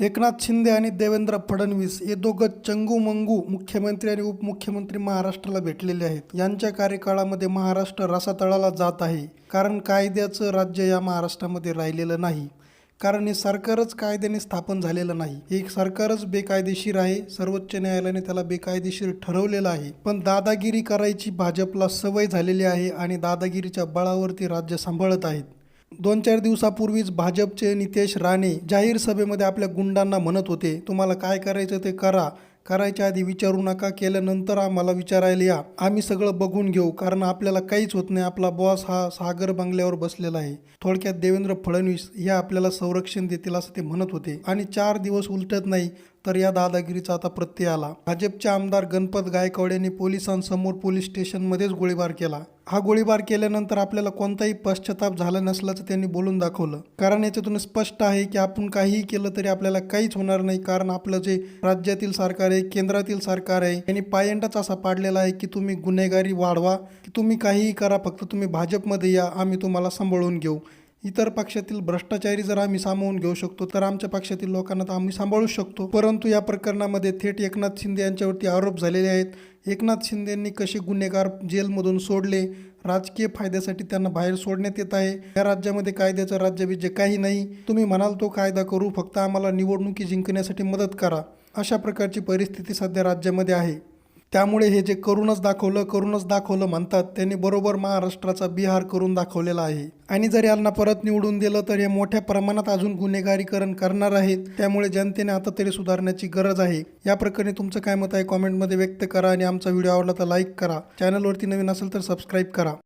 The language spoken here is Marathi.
एकनाथ शिंदे आणि देवेंद्र फडणवीस हे दोघं चंगू मंगू मुख्यमंत्री आणि उपमुख्यमंत्री महाराष्ट्राला भेटलेले आहेत. यांच्या कार्यकाळामध्ये महाराष्ट्र रसातळाला जात आहे. कारण कायद्याचं राज्य या महाराष्ट्रामध्ये राहिलेलं नाही. कारण हे सरकारच कायद्याने स्थापन झालेलं नाही. हे सरकारच बेकायदेशीर आहे. सर्वोच्च न्यायालयाने त्याला बेकायदेशीर ठरवलेलं आहे. पण दादागिरी करायची भाजपला सवय झालेली आहे आणि दादागिरीच्या बळावरती राज्य सांभाळत आहेत. दोन चार दिवसापूर्वीच भाजपचे नितेश राणे जाहीर सभेमध्ये आपल्या गुंडांना म्हणत होते तुम्हाला काय करायचं ते करा. करायच्या आधी विचारू नका केल्यानंतर आम्हाला विचारायला या. आम्ही सगळं बघून घेऊ कारण आपल्याला काहीच होत नाही. आपला बॉस हा सागर बंगल्यावर बसलेला आहे. थोडक्यात देवेंद्र फडणवीस या आपल्याला संरक्षण देतील असं ते म्हणत होते. आणि चार दिवस उलटत नाही तर या दादागिरीचा आता प्रत्यय आला. भाजपचे आमदार गणपत गायकवाड यांनी पोलिसांसमोर पोलीस स्टेशनमध्येच गोळीबार केला. हा गोळीबार केल्यानंतर आपल्याला कोणताही पश्चाताप झाला नसल्याचं त्यांनी बोलून दाखवलं. कारण याच्यातून स्पष्ट आहे की आपण काहीही केलं तरी आपल्याला काहीच होणार नाही. कारण आपलं जे राज्यातील सरकार आहे केंद्रातील सरकार आहे यांनी पायंडाच असा पाडलेला आहे की तुम्ही गुन्हेगारी वाढवा की तुम्ही काहीही करा फक्त तुम्ही भाजपमध्ये या आम्ही तुम्हाला सांभाळून घेऊ. इतर पक्षातील भ्रष्टाचारी जर आम्ही सामावून घेऊ शकतो तर आमच्या पक्षातील लोकांना तर आम्ही सांभाळू शकतो. परंतु या प्रकरणामध्ये थेट एकनाथ शिंदे यांच्यावरती आरोप झालेले आहेत. एकनाथ शिंदे यांनी कसे गुन्हेगार जेलमधून सोडले? राजकीय फायद्यासाठी त्यांना बाहेर सोडण्यात येत आहे. या राज्यामध्ये कायद्याचं राज्यविजय काही नाही. तुम्ही म्हणाल तो कायदा करू फक्त आम्हाला निवडणुकी जिंकण्यासाठी मदत करा. अशा प्रकारची परिस्थिती सध्या राज्यामध्ये आहे. त्यामुळे हे जे करूनच दाखवलं करूनच दाखवलं म्हणतात त्यांनी बरोबर महाराष्ट्राचा बिहार करून दाखवलेला आहे. आणि जर यांना परत निवडून दिलं तर हे मोठ्या प्रमाणात अजून गुन्हेगारीकरण करणार आहेत. त्यामुळे जनतेने आता तरी सुधारण्याची गरज आहे. या प्रकरणी तुमचं काय मत आहे? कॉमेंटमध्ये व्यक्त करा आणि आमचा व्हिडिओ आवडला तर लाईक करा. चॅनलवरती नवीन असेल तर सबस्क्राईब करा.